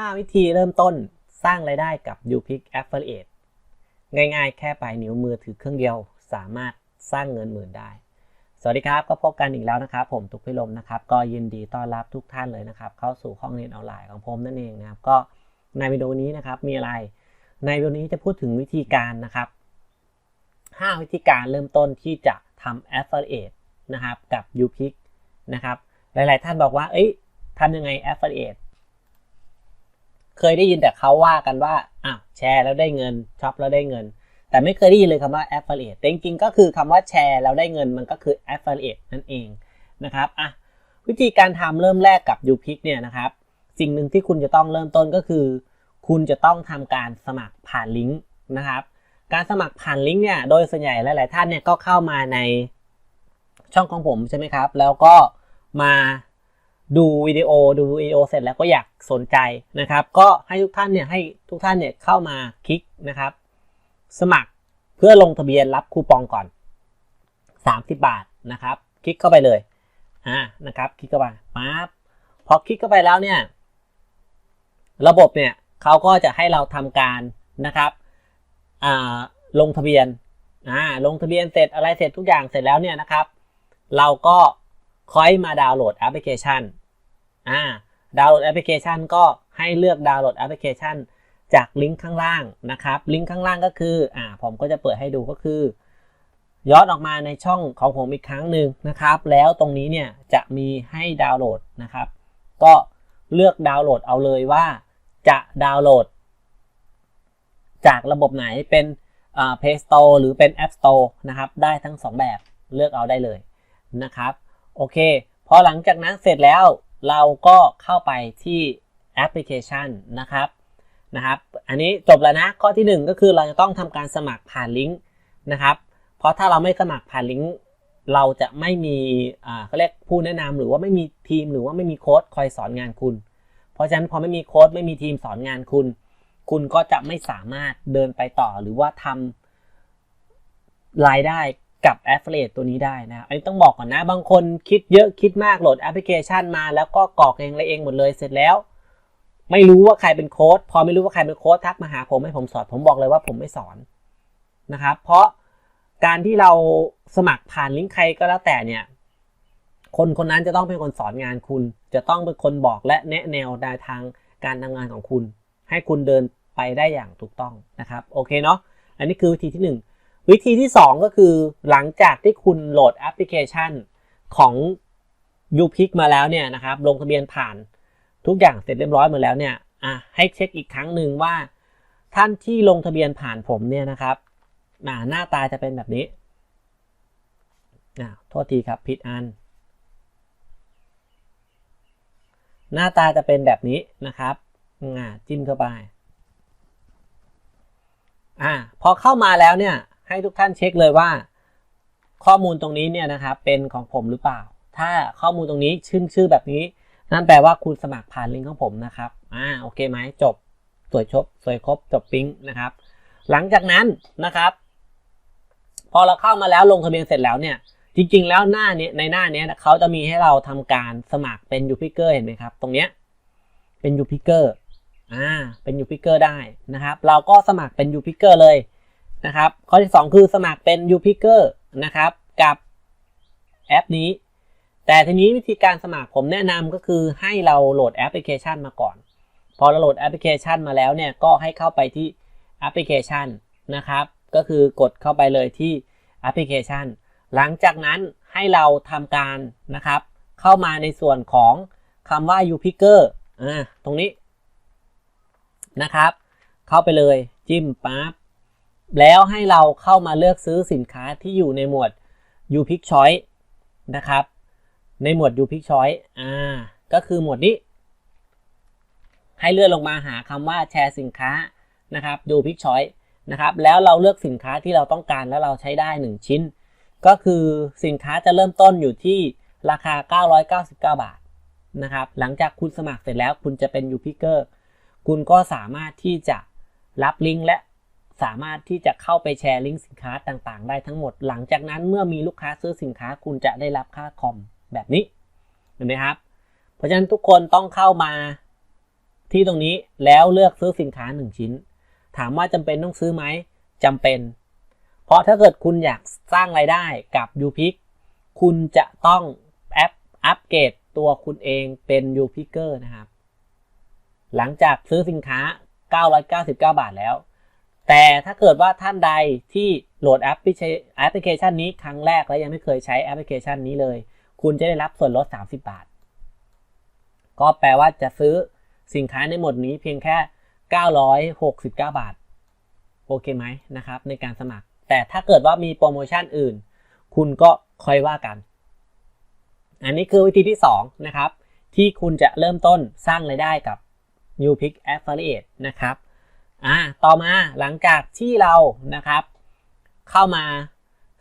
5 วิธีเริ่มต้นสร้างไรายได้กับ u p i c Affiliate ง่ายๆ แค่ปลายนิ้วมือถือเครื่องเดียว สามารถสร้างเงินหมื่นได้ สวัสดีครับ ก็พบกันอีกแล้วนะครับ ผมตุกพิลมนะครับ ก็ยินดีต้อนรับทุกท่านเลยนะครับ เข้าสู่ห้องเรียนออนไลน์ของผมนั่นเองนะครับ ก็ในวิดีโอนี้นะครับมีอะไร ในวิดีโอนี้จะพูดถึงวิธีการนะครับ 5 วิธีการเริ่มต้นที่จะทำ Affiliate นะครับกับ u p i c นะครับ หลายๆ ท่านบอกว่า เอ้ยทำยังไง Affiliate เคยได้ยินแต่เขาว่ากันว่าอะแชร์แล้วได้เงินช็อปแล้วได้เงิน แต่ไม่เคยได้ยินเลยคำว่า affiliate แต่จริงๆก็คือคำว่าแชร์แล้วได้เงินมันก็คือ affiliate นั่นเองนะครับอะวิธีการทำเริ่มแรกกับ u p i c เนี่ยนะครับ สิ่งหนึ่งที่คุณจะต้องเริ่มต้นก็คือ คุณจะต้องทำการสมัครผ่านลิงก์นะครับการสมัครผ่านลิงก์เนี่ยโดยส่วนใหญ่หลาย ๆ ท่านเนี่ยก็เข้ามาในช่องของผมใช่ไหมครับ แล้วก็มา ดูวิดีโอดูวิดีโอเสร็จแล้วก็อยากสนใจนะครับ ก็ให้ทุกท่านเนี่ยให้ทุกท่านเนี่ยเข้ามาคลิกนะครับ สมัครเพื่อลงทะเบียนรับคูปองก่อน 30 บาทนะครับ คลิกเข้าไปเลยอ่านะครับ คลิกเข้าไปปั๊บพอคลิกเข้าไปแล้วเนี่ย ระบบเนี่ยเขาก็จะให้เราทำการนะครับอ่าลงทะเบียนอ่าลงทะเบียนเสร็จอะไรเสร็จทุกอย่างเสร็จแล้วเนี่ยนะครับ เราก็ค่อยมาดาวน์โหลดแอปพลิเคชัน อ่าดาวน์โหลดแอปพลิเคชันก็ให้เลือกดาวน์โหลดแอปพลิเคชัน จากลิงก์ข้างล่างนะครับ ลิงก์ข้างล่างก็คืออ่าผมก็จะเปิดให้ดูก็คือ ย้อนออกมาในช่องของผมอีกครั้งหนึ่งนะครับ แล้วตรงนี้เนี่ยจะมีให้ดาวน์โหลดนะครับ ก็เลือกดาวน์โหลดเอาเลยว่าจะดาวน์โหลด จากระบบไหนเป็นอ่า Play Store หรือเป็น App Store นะครับ ได้ทั้ง 2 แบบเลือกเอาได้เลยนะครับ โอเค พอหลังจากนั้นเสร็จแล้ว เราก็เข้าไปที่แอปพลิเคชันนะครับนะครับ อันนี้จบแล้วนะ ข้อที่ 1 ก็คือเราจะต้องทำการสมัครผ่านลิงก์นะครับ เพราะถ้าเราไม่สมัครผ่านลิงก์เราจะไม่มีเขาเรียกผู้แนะนำหรือว่าไม่มีทีมหรือว่าไม่มีโค้ดคอยสอนงานคุณ เพราะฉะนั้นพอไม่มีโค้ดไม่มีทีมสอนงานคุณ คุณก็จะไม่สามารถเดินไปต่อหรือว่าทำรายได้ กับ Affiliate ตัวนี้ได้นะอันนี้ต้องบอกก่อนนะ บางคนคิดเยอะคิดมากโหลดแอปพลิเคชันมาแล้วก็กรอกเองอะไรเองหมดเลยเสร็จแล้ว ไม่รู้ว่าใครเป็นโค้ดพอไม่รู้ว่าใครเป็นโค้ดทักมาหาผมให้ผมสอนผมบอกเลยว่าผมไม่สอนนะครับ เพราะการที่เราสมัครผ่านลิงก์ใครก็แล้วแต่เนี่ย คนคนนั้นจะต้องเป็นคนสอนงานคุณ จะต้องเป็นคนบอกและแนะแนวแนวทางการทำงานของคุณ ให้คุณเดินไปได้อย่างถูกต้องนะครับ โอเคเนาะ อันนี้คือวิธีที่หนึ่ง วิธีที่ 2 ก็คือหลังจากที่คุณโหลดแอปพลิเคชันของ u p i c มาแล้วเนี่ยนะครับลงทะเบียนผ่านทุกอย่างเสร็จเรียบร้อยหมดแล้วเนี่ยอะให้เช็คอีกครั้งหนึ่งว่าท่านที่ลงทะเบียนผ่านผมเนี่ยนะครับอ่าหน้าตาจะเป็นแบบนี้อ่าโทษทีครับผิดอัน หน้าตาจะเป็นแบบนี้นะครับอ่าจิ้มเข้าไปอ่าพอเข้ามาแล้วเนี่ย ให้ทุกท่านเช็คเลยว่า ข้อมูลตรงนี้เนี่ยนะครับเป็นของผมหรือเปล่า ถ้าข้อมูลตรงนี้ชื่อชื่อแบบนี้ นั่นแปลว่าคุณสมัครผ่านลิงก์ของผมนะครับอ่าโอเคไหมจบสวยชบสวยครบจบปิ๊งนะครับ หลังจากนั้นนะครับ พอเราเข้ามาแล้วลงทะเบียนเสร็จแล้วเนี่ย จริง ๆ แล้วหน้านี้ในหน้านี้เขาจะมีให้เราทำการสมัครเป็นยูพิเกอร์เห็นไหมครับ ตรงเนี้ยเป็นยูพิเกอร์อ่าเป็นยูพิเกอร์ได้นะครับ เราก็สมัครเป็นยูพิเกอร์เลย นะครับ ข้อที่ 2 คือสมัครเป็นยูพิเกอร์นะครับ กับแอปนี้ แต่ทีนี้วิธีการสมัครผมแนะนำก็คือให้เราโหลดแอปพลิเคชันมาก่อน พอเราโหลดแอปพลิเคชันมาแล้วเนี่ยก็ให้เข้าไปที่แอปพลิเคชันนะครับ ก็คือกดเข้าไปเลยที่แอปพลิเคชัน หลังจากนั้นให้เราทำการนะครับ เข้ามาในส่วนของคำว่า u p i c k e r อ่าตรงนี้นะครับ เข้าไปเลยจิ้มปั๊บ แล้วให้เราเข้ามาเลือกซื้อสินค้าที่อยู่ในหมวด u p i c Choice นะครับ ในหมวด u p i c Choice อ่าก็คือหมวดนี้ ให้เลื่อนลงมาหาคำว่าแชร์สินค้านะครับ u p i c Choice นะครับแล้วเราเลือกสินค้าที่เราต้องการแล้วเราใช้ได้ 1 ชิ้น ก็คือสินค้าจะเริ่มต้นอยู่ที่ราคา 999 บาทนะครับหลังจากคุณสมัครเสร็จแล้วคุณจะเป็น u p i c e r คุณก็สามารถที่จะรับลิงก์และ สามารถที่จะเข้าไปแชร์ลิงก์สินค้าต่างๆ ได้ทั้งหมด หลังจากนั้นเมื่อมีลูกค้าซื้อสินค้าคุณจะได้รับค่าคอมแบบนี้เห็นไหมครับ เพราะฉะนั้นทุกคนต้องเข้ามาที่ตรงนี้แล้วเลือกซื้อสินค้า 1 ชิ้น ถามว่าจำเป็นต้องซื้อไหมจำเป็น เพราะถ้าเกิดคุณอยากสร้างไรายได้กับ u p i c คุณจะต้องแอปอัปเกรดตัวคุณเองเป็น u p i c e r นะครับ หลังจากซื้อสินค้า 999 บาทแล้ว แต่ถ้าเกิดว่าท่านใดที่โหลดแอปพลิเคชันนี้ครั้งแรกและยังไม่เคยใช้แอปพลิเคชันนี้เลย คุณจะได้รับส่วนลด 30 บาท ก็แปลว่าจะซื้อสินค้าในหมวดนี้เพียงแค่ 969 บาท โอเคไหมนะครับ ในการสมัคร แต่ถ้าเกิดว่ามีโปรโมชั่นอื่น คุณก็ค่อยว่ากัน อันนี้คือวิธีที่ 2 นะครับ ที่คุณจะเริ่มต้นสร้างไรายได้กับ u p i c Affiliate นะครับ อ่าต่อมาหลังจากที่เรานะครับเข้ามา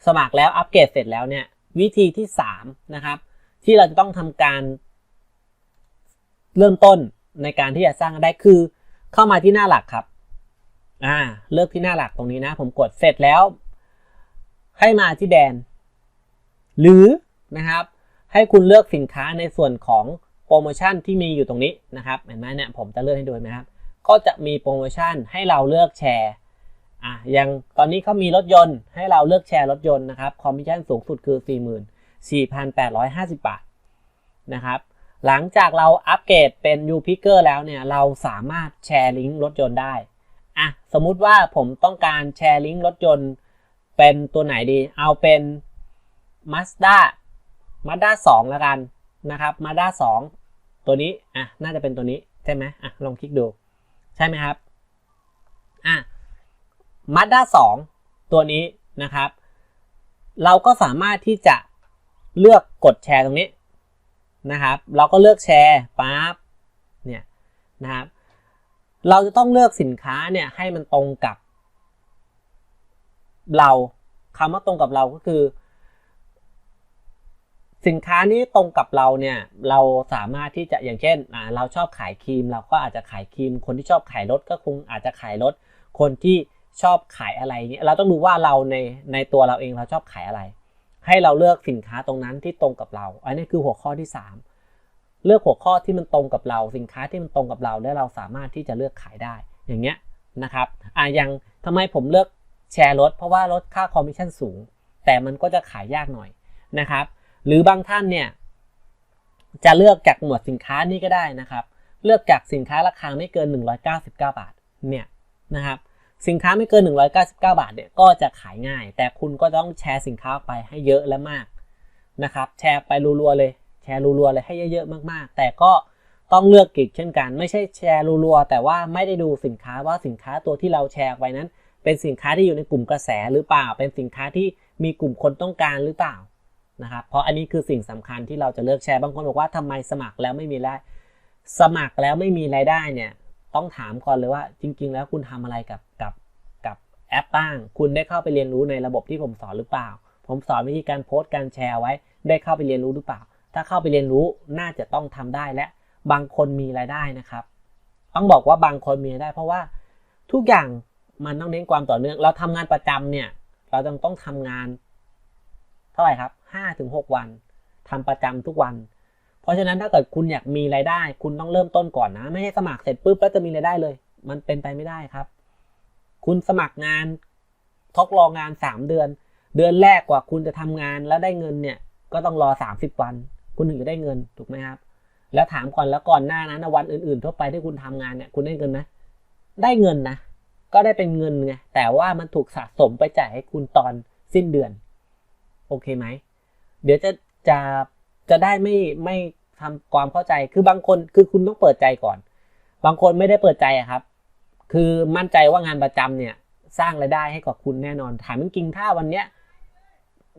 สมัครแล้วอัปเกรดเสร็จแล้วเนี่ยวิธีที่3นะครับที่เราจะต้องทำการ เริ่มต้นในการที่จะสร้างได้คือ เข้ามาที่หน้าหลักครับอ่าเลือกที่หน้าหลักตรงนี้นะ ผมกดเสร็จแล้ว ให้มาที่แดน หรือนะครับให้คุณเลือกสินค้าในส่วนของโปรโมชั่นที่มีอยู่ตรงนี้นะครับเห็นไหมเนี่ยผมจะเลือกให้ดูไหมครับ ก็จะมีโปรโมชั่นให้เราเลือกแชร์อะอย่างตอนนี้เขามีรถยนต์ให้เราเลือกแชร์รถยนต์นะครับคอมมิชชั่นสูงสุดคือ 44,850 บาทนะครับหลังจากเราอัปเกรดเป็น u p i c k e r แล้วเนี่ยเราสามารถแชร์ลิงก์รถยนต์ได้อะสมมุติว่าผมต้องการแชร์ลิงก์รถยนต์เป็นตัวไหนดี เอาเป็น Mazda Mazda 2แล้วกันนะครับ Mazda 2 ตัวนี้อะน่าจะเป็นตัวนี้ใช่ไหมอะลองคลิกดู ใช่ไหมครับอะ Mazda 2ตัวนี้นะครับ เราก็สามารถที่จะเลือกกดแชร์ตรงนี้นะครับ เราก็เลือกแชร์ปั๊บเนี่ยนะครับ เราจะต้องเลือกสินค้าเนี่ยให้มันตรงกับ เราคำว่าตรงกับเราก็คือ สินค้านี้ตรงกับเราเนี่ยเราสามารถที่จะอย่างเช่นเราชอบขายครีม เราก็อาจจะขายครีม คนที่ชอบขายรถก็คงอาจจะขายรถ คนที่ชอบขายอะไรเนี่ยเราต้องดูว่าเราในในตัวเราเองเราชอบขายอะไร ให้เราเลือกสินค้าตรงนั้นที่ตรงกับเรา อันนี้คือหัวข้อที่ 3 เลือกหัวข้อที่มันตรงกับเรา สินค้าที่มันตรงกับเราและเราสามารถที่จะเลือกขายได้ อย่างเงี้ยนะครับอะยังทำไมผมเลือกแชร์รถเพราะว่ารถค่าคอมมิชชั่นสูง แต่มันก็จะขายยากหน่อยนะครับ หรือบางท่านเนี่ยจะเลือกจากหมวดสินค้านี้ก็ได้นะครับ เลือกจากสินค้าราคาไม่เกิน 199 บาทเนี่ยนะครับสินค้าไม่เกิน 199 บาทเนี่ยก็จะขายง่าย แต่คุณก็ต้องแชร์สินค้าไปให้เยอะและมากนะครับ แชร์ไปรัวๆเลย แชร์รัวๆเลยให้เยอะๆมากๆ แต่ก็ต้องเลือกกิจเช่นกัน ไม่ใช่แชร์รัวๆแต่ว่าไม่ได้ดูสินค้าว่าสินค้าตัวที่เราแชร์ไปนั้น เป็นสินค้าที่อยู่ในกลุ่มกระแสหรือเปล่า เป็นสินค้าที่มีกลุ่มคนต้องการหรือเปล่า นะครับเพราะอันนี้คือสิ่งสำคัญที่เราจะเลือกแชร์บางคนบอกว่าทำไมสมัครแล้วไม่มีรายสมัครแล้วไม่มีรายได้เนี่ยต้องถามก่อนเลยว่าจริง ๆ แล้วคุณทำอะไรกับกับกับแอปบ้าง คุณได้เข้าไปเรียนรู้ในระบบที่ผมสอนหรือเปล่า ผมสอนวิธีการโพสต์การแชร์ไว้ ได้เข้าไปเรียนรู้หรือเปล่า ถ้าเข้าไปเรียนรู้น่าจะต้องทำได้และบางคนมีรายได้นะครับ ต้องบอกว่าบางคนมีรายได้ เพราะว่าทุกอย่างมันต้องเน้นความต่อเนื่อง เราทำงานประจำเนี่ย เราต้องต้องทำงาน เท่าไหร่ครับ ห้าถึงหกวันทำประจำทุกวัน เพราะฉะนั้นถ้าเกิดคุณอยากมีรายได้ คุณต้องเริ่มต้นก่อนนะ ไม่ใช่สมัครเสร็จปุ๊บแล้วจะมีรายได้เลย มันเป็นไปไม่ได้ครับ คุณสมัครงานทดลองงานสามเดือน เดือนแรกกว่าคุณจะทำงานแล้วได้เงินเนี่ยก็ต้องรอสามสิบวัน คุณถึงจะได้เงินถูกไหมครับ แล้วถามก่อนแล้วก่อนหน้านั้นวันอื่นๆทั่วไปที่คุณทำงานเนี่ยคุณได้เงินไหมได้เงินนะก็ได้เป็นเงินไงแต่ว่ามันถูกสะสมไปจ่ายให้คุณตอนสิ้นเดือน โอเคไหม เดี๋ยวจะจะจะได้ไม่ไม่ทำความเข้าใจ คือบางคนคือคุณต้องเปิดใจก่อน บางคนไม่ได้เปิดใจครับ คือมั่นใจว่างานประจำเนี่ยสร้างรายได้ให้กับคุณแน่นอน ถามจริงๆถ้าวันเนี้ย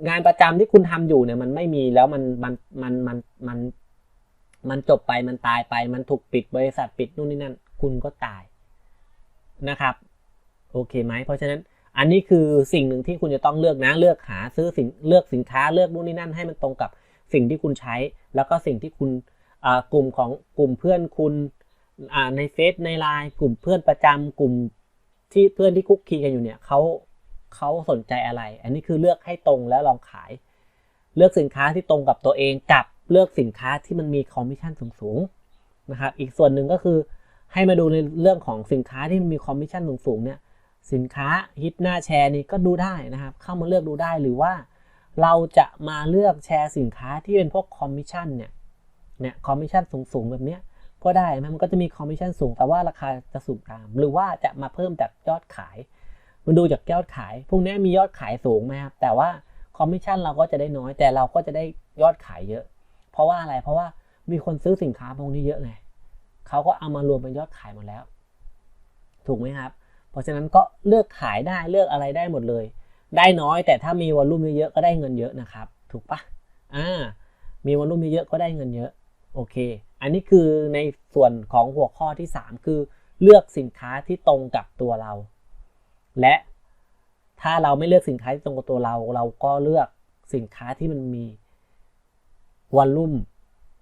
งานประจำที่คุณทำอยู่เนี่ยมันไม่มีแล้วมันมันมันมันมันมันจบไปมันตายไป มันถูกปิดบริษัทปิดนู่นนี่นั่น คุณก็ตายนะครับ โอเคไหมเพราะฉะนั้น อันนี้คือสิ่งหนึ่งที่คุณจะต้องเลือกนะเลือกหาซื้อสินเลือกสินค้าเลือกนู่นนี่นั่นให้มันตรงกับสิ่งที่คุณใช้ แล้วก็สิ่งที่คุณกลุ่มของกลุ่มเพื่อนคุณในเฟซในไลน์กลุ่มเพื่อนประจำกลุ่มที่เพื่อนที่คุกคีกันอยู่เนี่ยเขาเขาสนใจอะไร อันนี้คือเลือกให้ตรงแล้วลองขาย เลือกสินค้าที่ตรงกับตัวเองกับเลือกสินค้าที่มันมีคอมมิชชั่นสูงๆนะครับอีกส่วนหนึ่งก็คือให้มาดูในเรื่องของสินค้าที่มีคอมมิชชั่นสูงๆเนี่ย สินค้าฮิตหน้าแชร์นี่ก็ดูได้นะครับ เข้ามาเลือกดูได้หรือว่าเราจะมาเลือกแชร์สินค้าที่เป็นพวกคอมมิชชั่นเนี่ยเนี่ยคอมมิชชั่นสูงๆแบบเนี้ยก็ได้นะมันก็จะมีคอมมิชชั่นสูงแต่ว่าราคาจะสูงตาม หรือว่าจะมาเพิ่มจากยอดขาย มันดูจากยอดขาย พวกนี้มียอดขายสูงไหมครับแต่ว่าคอมมิชชั่นเราก็จะได้น้อยแต่เราก็จะได้ยอดขายเยอะ เพราะว่าอะไรเพราะว่ามีคนซื้อสินค้าพวกนี้เยอะไงเขาก็เอามารวมเป็นยอดขายหมดแล้ว ถูกไหมครับ เพราะฉะนั้นก็เลือกขายได้เลือกอะไรได้หมดเลย ได้น้อยแต่ถ้ามีวอลลุ่มเยอะๆก็ได้เงินเยอะนะครับ ถูกปะอ่ามีวอลลุ่มเยอะๆก็ได้เงินเยอะโอเค อันนี้คือในส่วนของหัวข้อที่ 3 คือเลือกสินค้าที่ตรงกับตัวเรา และถ้าเราไม่เลือกสินค้าที่ตรงกับตัวเรา เราก็เลือกสินค้าที่มันมีวอลลุ่ม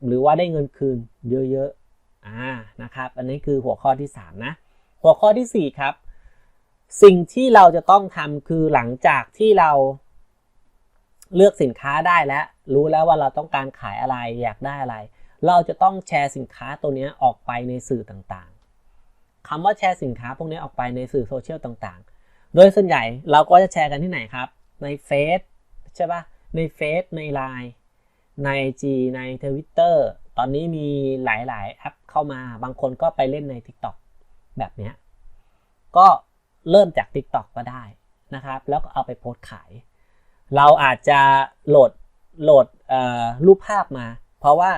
หรือว่าได้เงินคืนเยอะๆอ่านะครับ อันนี้คือหัวข้อที่ 3 นะ หัวข้อที่ 4 ครับ สิ่งที่เราจะต้องทำคือหลังจากที่เราเลือกสินค้าได้แล้ว รู้แล้วว่าเราต้องการขายอะไรอยากได้อะไร เราจะต้องแชร์สินค้าตัวนี้ออกไปในสื่อต่างๆคำว่าแชร์สินค้าพวกนี้ออกไปในสื่อโซเชียลต่างๆ โดยส่วนใหญ่เราก็จะแชร์กันที่ไหนครับ ในเฟซใช่ปะในเฟซในไลน์ใน IG ในทวิตเตอร์ตอนนี้มีหลายๆแอปเข้ามา บางคนก็ไปเล่นใน TikTok แบบนี้ก็ เริ่มจาก TikTok ก็ได้นะครับ แล้วก็เอาไปโพสขาย เราอาจจะโหลดโหลดรูปภาพมา เพราะว่า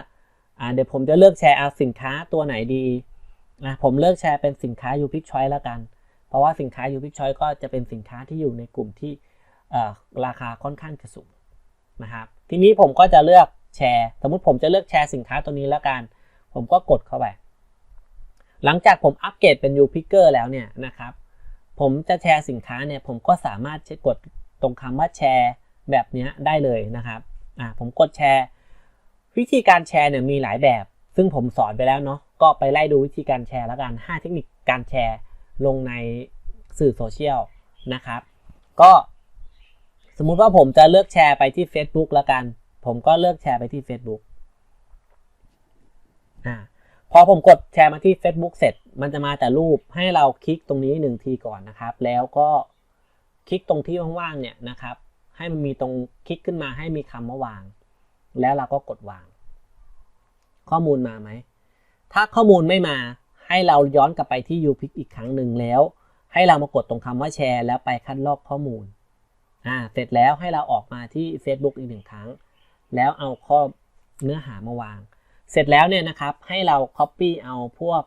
เดี๋ยวผมจะเลือกแชร์เอาสินค้าตัวไหนดีนะผมเลือกแชร์เป็นสินค้า u p i c Choice แล้วกัน เพราะว่าสินค้า u p i c Choice ก็จะเป็นสินค้าที่อยู่ในกลุ่มที่ราคาค่อนข้างจะสูงนะครับ ทีนี้ผมก็จะเลือกแชร์ สมมติผมจะเลือกแชร์สินค้าตัวนี้แล้วกัน ผมก็กดเข้าไป หลังจากผมอัปเกรดเป็น u p i c k e r แล้วเนี่ยนะครับ ผมจะแชร์สินค้าเนี่ยผมก็สามารถกดตรงคำว่าแชร์แบบนี้ได้เลยนะครับอ่าผมกดแชร์ วิธีการแชร์เนี่ยมีหลายแบบ ซึ่งผมสอนไปแล้วเนาะก็ไปไล่ดูวิธีการแชร์แล้วกัน 5 เทคนิคการแชร์ลงในสื่อโซเชียลนะครับ ก็สมมุติว่าผมจะเลือกแชร์ไปที่ Facebook แล้วกัน ผมก็เลือกแชร์ไปที่ Facebook อ่า พอผมกดแชร์มาที่ Facebook เสร็จ มันจะมาแต่รูปให้เราคลิกตรงนี้หนึ่งทีก่อนนะครับ แล้วก็คลิกตรงที่ว่างๆเนี่ยนะครับ ให้มันมีตรงคลิกขึ้นมาให้มีคำว่าวาง แล้วเราก็กดวาง ข้อมูลมาไหม ถ้าข้อมูลไม่มาให้เราย้อนกลับไปที่ u p i c อีกครั้งหนึ่งแล้ว ให้เรามากดตรงคำว่าแชร์ แล้วไปคัดลอกข้อมูลอ่าเสร็จแล้วให้เราออกมาที่ Facebook อีกหนึ่งครั้ง แล้วเอาข้อเนื้อหามาวาง เสร็จแล้วเนี่ยนะครับให้เรา Copy เอาพวก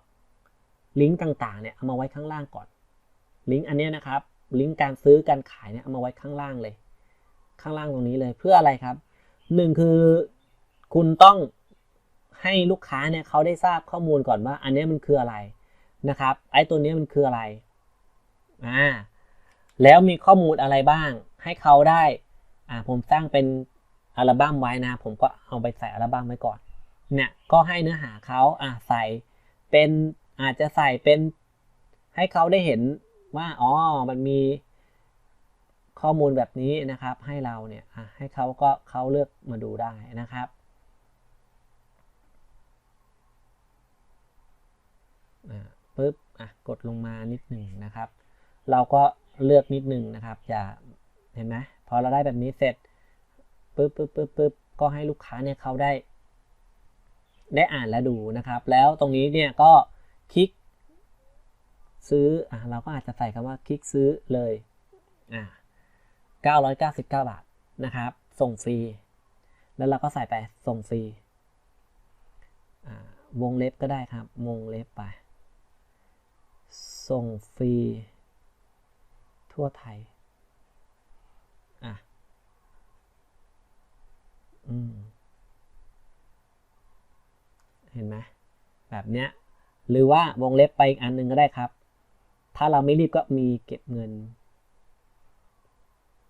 ลิงก์ต่างๆเนี่ยเอามาไว้ข้างล่างก่อน ลิงก์อันนี้นะครับลิงก์การซื้อการขายเนี่ยเอามาไว้ข้างล่างเลย ข้างล่างตรงนี้เลยเพื่ออะไรครับหนึ่งคือคุณต้องให้ลูกค้าเนี่ยเขาได้ทราบข้อมูลก่อนว่า อันนี้มันคืออะไรนะครับไอ้ตัวนี้มันคืออะไรอ่าแล้วมีข้อมูลอะไรบ้าง ให้เขาได้อ่าผมสร้างเป็นอัลบั้มไว้นะ ผมก็เอาไปใส่อัลบั้มไว้ก่อน เนี่ยก็ให้เนื้อหาเขาอ่าใส่เป็นอาจจะใส่เป็นให้เขาได้เห็นว่าอ๋อมันมีข้อมูลแบบนี้นะครับ ให้เราเนี่ยให้เขาก็เขาเลือกมาดูได้นะครับ ปึ๊บอะกดลงมานิดหนึ่งนะครับ เราก็เลือกนิดหนึ่งนะครับอย่าเห็นไหมพอเราได้แบบนี้เสร็จปึ๊บปึ๊บปึ๊บปึ๊บก็ให้ลูกค้าเนี่ยเขาได้ ได้อ่านและดูนะครับ แล้วตรงนี้เนี่ยก็คลิกซื้ออเราก็อาจจะใส่คำว่าคลิกซื้อเลยอ่า999 บาทนะครับ ส่งฟรี แล้วเราก็ใส่ไปส่งฟรีวงเล็บก็ได้ครับวงเล็บไป ส่งฟรี ทั่วไทยอะอืม เห็นไหมแบบเนี้ยหรือว่าวงเล็บไปอีกอันหนึ่งก็ได้ครับ ถ้าเราไม่รีบก็มีเก็บเงิน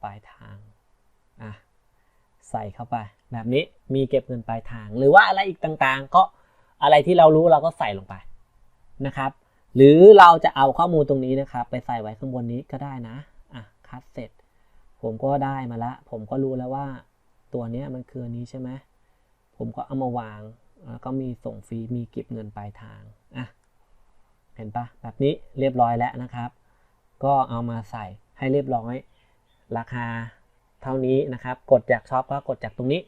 ปลายทางอะใส่เข้าไป แบบนี้มีเก็บเงินปลายทาง หรือว่าอะไรอีกต่างๆ ก็อะไรที่เรารู้เราก็ใส่ลงไปนะครับ หรือเราจะเอาข้อมูลตรงนี้นะครับ ไปใส่ไว้ข้างบนนี้ก็ได้นะอะคัดเสร็จ ผมก็ได้มาละ ผมก็รู้แล้วว่าตัวนี้มันคืออันนี้ใช่ไหมผมก็เอามาวาง แล้วก็มีส่งฟรีมีเก็บเงินปลายทางอะเห็นปะแบบนี้เรียบร้อยแล้วนะครับ ก็เอามาใส่ให้เรียบร้อย ราคาเท่านี้นะครับ กดจากช็อปก็กดจากตรงนี้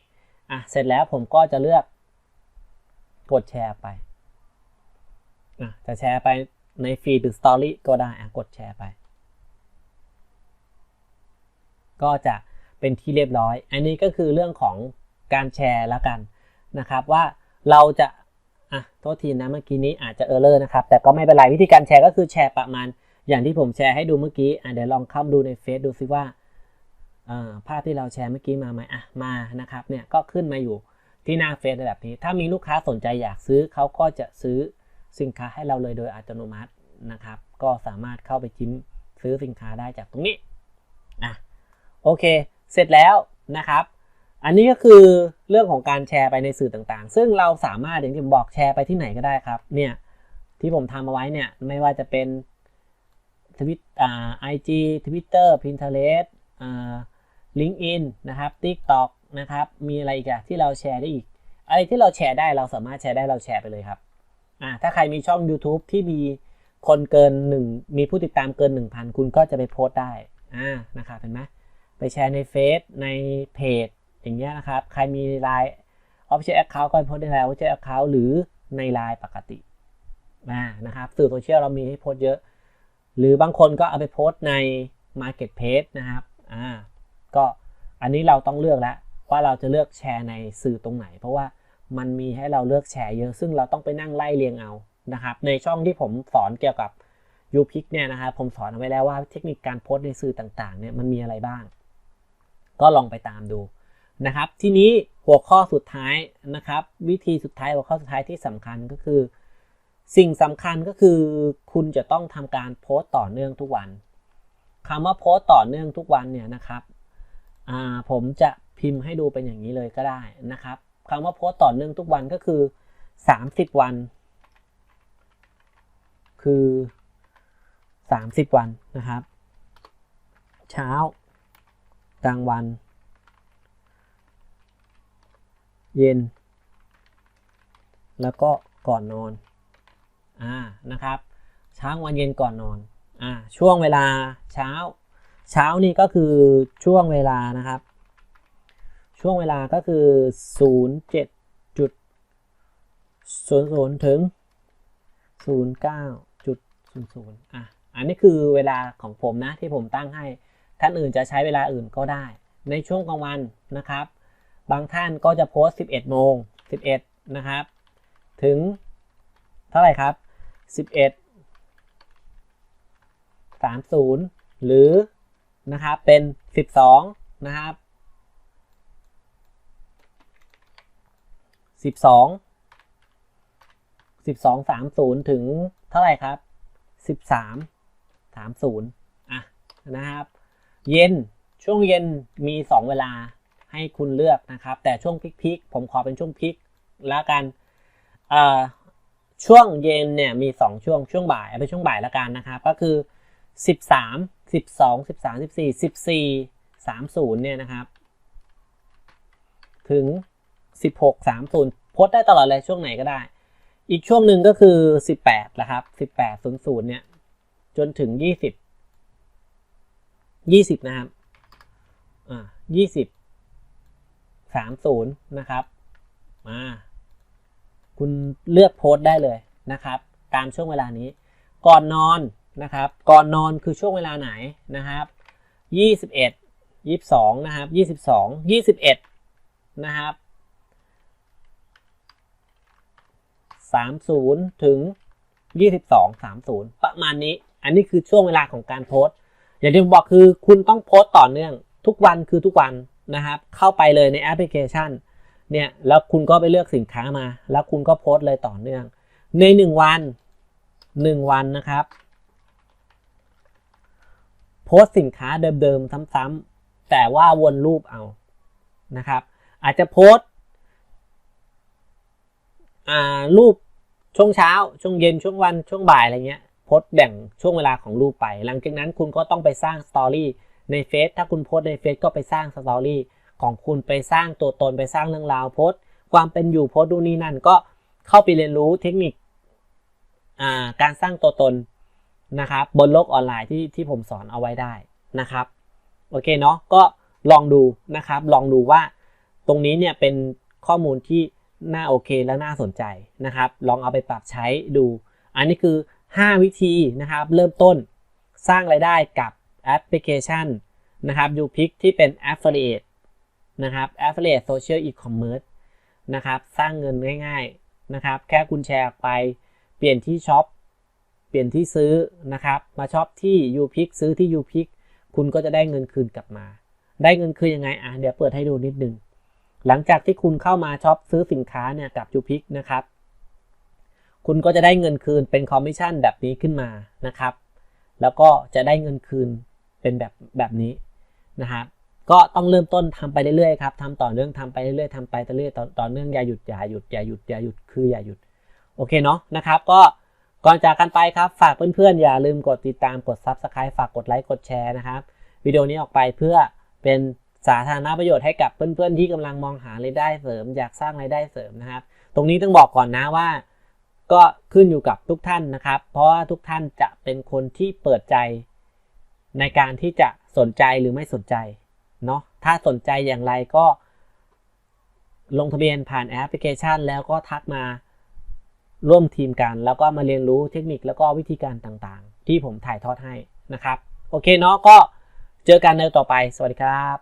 อะเสร็จแล้วผมก็จะเลือก กดแชร์ไปอะจะแชร์ไปในฟีดหรือสตอรี่ก็ได้อะกดแชร์ไป ก็จะเป็นที่เรียบร้อย อันนี้ก็คือเรื่องของการแชร์แล้วกันนะครับว่า เราจะอะโทษทีนะเมื่อกี้นี้อาจจะเออร์เลอร์นะครับ แต่ก็ไม่เป็นไรวิธีการแชร์ก็คือแชร์ประมาณ อย่างที่ผมแชร์ให้ดูเมื่อกี้อะเดี๋ยวลองเข้าดูในเฟซดูซิว่าอ่าภาพที่เราแชร์เมื่อกี้มาไหมอะมานะครับเนี่ยก็ขึ้นมาอยู่ที่หน้าเฟซแบบนี้ ถ้ามีลูกค้าสนใจอยากซื้อเขาก็จะซื้อสินค้าให้เราเลยโดยอัตโนมัตินะครับ ก็สามารถเข้าไปจิ้มซื้อสินค้าได้จากตรงนี้อะโอเค เสร็จแล้วนะครับ อันนี้ก็คือเรื่องของการแชร์ไปในสื่อต่างๆ ซึ่งเราสามารถอย่างที่ผมบอกแชร์ไปที่ไหนก็ได้ครับ เนี่ยที่ผมทำเอาไว้เนี่ยไม่ว่าจะเป็นทวิตอ่าไอจีทวิตเตอร์พินเทเลสอ่าลิงก์อินนะครับทิกตอกนะครับ มีอะไรอีกอะที่เราแชร์ได้อีก อะไรที่เราแชร์ได้เราสามารถแชร์ได้เราแชร์ไปเลยครับอ่าถ้าใครมีช่อง YouTube ที่มีคนเกินหนึ่งมีผู้ติดตามเกิน 1,000 คุณก็จะไปโพสต์ได้อ่านะครับเห็นไหมไปแชร์ในเฟซในเพจ อย่างเงี้ยนะครับ ใครมีไลน์ Official Account ก็โพสต์ในไลน์ Official Account หรือในไลน์ปกตินะนะครับสื่อโซเชียลเรามีให้โพสต์เยอะ หรือบางคนก็เอาไปโพสต์ใน Marketplace นะครับอ่าก็อันนี้เราต้องเลือกแล้วว่าเราจะเลือกแชร์ในสื่อตรงไหน เพราะว่ามันมีให้เราเลือกแชร์เยอะ ซึ่งเราต้องไปนั่งไล่เรียงเอานะครับ ในช่องที่ผมสอนเกี่ยวกับ u p i c เนี่ยนะครับผมสอนเอาไว้แล้วว่าเทคนิคการโพสต์ในสื่อต่างๆเนี่ยมันมีอะไรบ้าง ก็ลองไปตามดู นะครับ ทีนี้หัวข้อสุดท้ายนะครับ วิธีสุดท้ายหัวข้อสุดท้ายที่สำคัญก็คือ สิ่งสำคัญก็คือคุณจะต้องทำการโพสต์ต่อเนื่องทุกวันคำว่าโพสต์ต่อเนื่องทุกวันเนี่ยนะครับผมจะพิมพ์ให้ดูเป็นอย่างนี้เลยก็ได้นะครับคำว่าโพสต์ต่อเนื่องทุกวันก็คือ 30 วัน คือ 30 วันนะครับ เช้ากลางวัน เย็น แล้วก็ก่อนนอนอ่านะครับเช้าวันเย็นก่อนนอนอ่าช่วงเวลาเช้า เช้านี่ก็คือช่วงเวลานะครับ ช่วงเวลาก็คือ 0 7จุด0 0ถึง 09จุด00อะอันนี้คือเวลาของผมนะที่ผมตั้งให้ท่านอื่นจะใช้เวลาอื่นก็ได้ ในช่วงกลางวันนะครับ บางท่านก็จะโพสต์ 11 โมง 11 นะครับ ถึงเท่าไหร่ครับ 11 30 หรือนะครับเป็น 12 นะครับ 12 12 30 ถึงเท่าไหร่ครับ 13 30 อะนะครับ เย็นช่วงเย็นมี 2 เวลา ให้คุณเลือกนะครับ แต่ช่วงพิกๆผมขอเป็นช่วงพิกแล้วกันช่วงเย็นเนี่ยมี 2 ช่วงช่วงบ่ายเป็นช่วงบ่ายล้วกันนะครับ ก็คือ 13 12 13 14 14 30เนี่ยนะครับ ถึง 16 30โพสได้ตลอดเลยช่วงไหนก็ได้ อีกช่วงหนึ่งก็คือ 18นะครับ 18 00เนี่ยจนถึง 20 20 นะครับอ่า20 30 นะครับมาคุณเลือกโพสต์ได้เลยนะครับ ตามช่วงเวลานี้ ก่อนนอนนะครับ ก่อนนอนคือช่วงเวลาไหนนะครับ 21 22นะครับ22 21นะครับ30 ถึง 22 30 ประมาณนี้ อันนี้คือช่วงเวลาของการโพสต์ อย่างที่ผมบอกคือคุณต้องโพสต์ต่อเนื่อง ทุกวันคือทุกวัน นะครับเข้าไปเลยในแอปพลิเคชันเนี่ยแล้วคุณก็ไปเลือกสินค้ามา แล้วคุณก็โพสต์เลยต่อเนื่อง ใน 1 วัน 1 วันนะครับ โพสต์สินค้าเดิมๆซ้ำๆแต่ว่าวนรูปเอานะครับ อาจจะโพสต์รูปช่วงเช้า ช่วงเย็นช่วงวันช่วงบ่ายอะไรเงี้ยโพสต์แบ่งช่วงเวลาของรูปไป หลังจากนั้นคุณก็ต้องไปสร้างสตอรี่ ในเฟซถ้าคุณโพสในเฟซก็ไปสร้างสตอรี่ของคุณไปสร้างตัวตนไปสร้างเรื่องราวโพสความเป็นอยู่โพสดูนี่นั่นก็เข้าไปเรียนรู้เทคนิคอ่าการสร้างตัวตนนะครับบนโลกออนไลน์ที่ที่ผมสอนเอาไว้ได้นะครับโอเคเนาะก็ลองดูนะครับ ลองดูว่าตรงนี้เนี่ยเป็นข้อมูลที่น่าโอเคและน่าสนใจนะครับ ลองเอาไปปรับใช้ดู อันนี้คือ 5 วิธีนะครับ เริ่มต้นสร้างไรายได้กับ แอปพลิเคชันนะครับ u p i c ที่เป็น Affiliate นะครับ Affiliate Social E-commerce นะครับสร้างเงินง่ายๆนะครับแค่คุณแชร์ไปเปลี่ยนที่ช็อปเปลี่ยนที่ซื้อนะครับมาช็อปที่ u p i c ซื้อที่ u p i c คุณก็จะได้เงินคืนกลับมา ได้เงินคืนยังไงอะเดี๋ยวเปิดให้ดูนิดนึงหลังจากที่คุณเข้ามาช็อปซื้อสินค้าเนี่ยกับ u p i c นะครับคุณก็จะได้เงินคืนเป็นคอมมิชชั่นแบบนี้ขึ้นมานะครับ แล้วก็จะได้เงินคืน เป็นแบบแบบนี้นะครับก็ต้องเริ่มต้นทำไปเรื่อยๆครับทำต่อเนื่องทำไปเรื่อยๆทำไปเรื่อยๆต่อต่อเนื่องอย่าหยุดอย่าหยุดอย่าหยุดอย่าหยุดคืออย่าหยุดโอเคเนาะนะครับ ก็ก่อนจากกันไปครับ ฝากเพื่อนๆ อย่าลืมกดติดตามกด Subscribe ฝากกดไลค์กดแชร์นะครับ วิดีโอนี้ออกไปเพื่อเป็นสาธารณประโยชน์ให้กับเพื่อนๆ ที่กำลังมองหารายได้เสริม อยากสร้างรายได้เสริมนะครับ ตรงนี้ต้องบอกก่อนนะว่า ก็ขึ้นอยู่กับทุกท่านนะครับ เพราะว่าทุกท่านจะเป็นคนที่เปิดใจ ในการที่จะสนใจหรือไม่สนใจเนาะถ้าสนใจอย่างไรก็ ลงทะเบียนผ่านแอปพลิเคชัน แล้วก็ทักมาร่วมทีมกัน แล้วก็มาเรียนรู้เทคนิคแล้วก็วิธีการต่างๆ ที่ผมถ่ายทอดให้นะครับ โอเคเนาะก็เจอกันในต่อไป สวัสดีครับ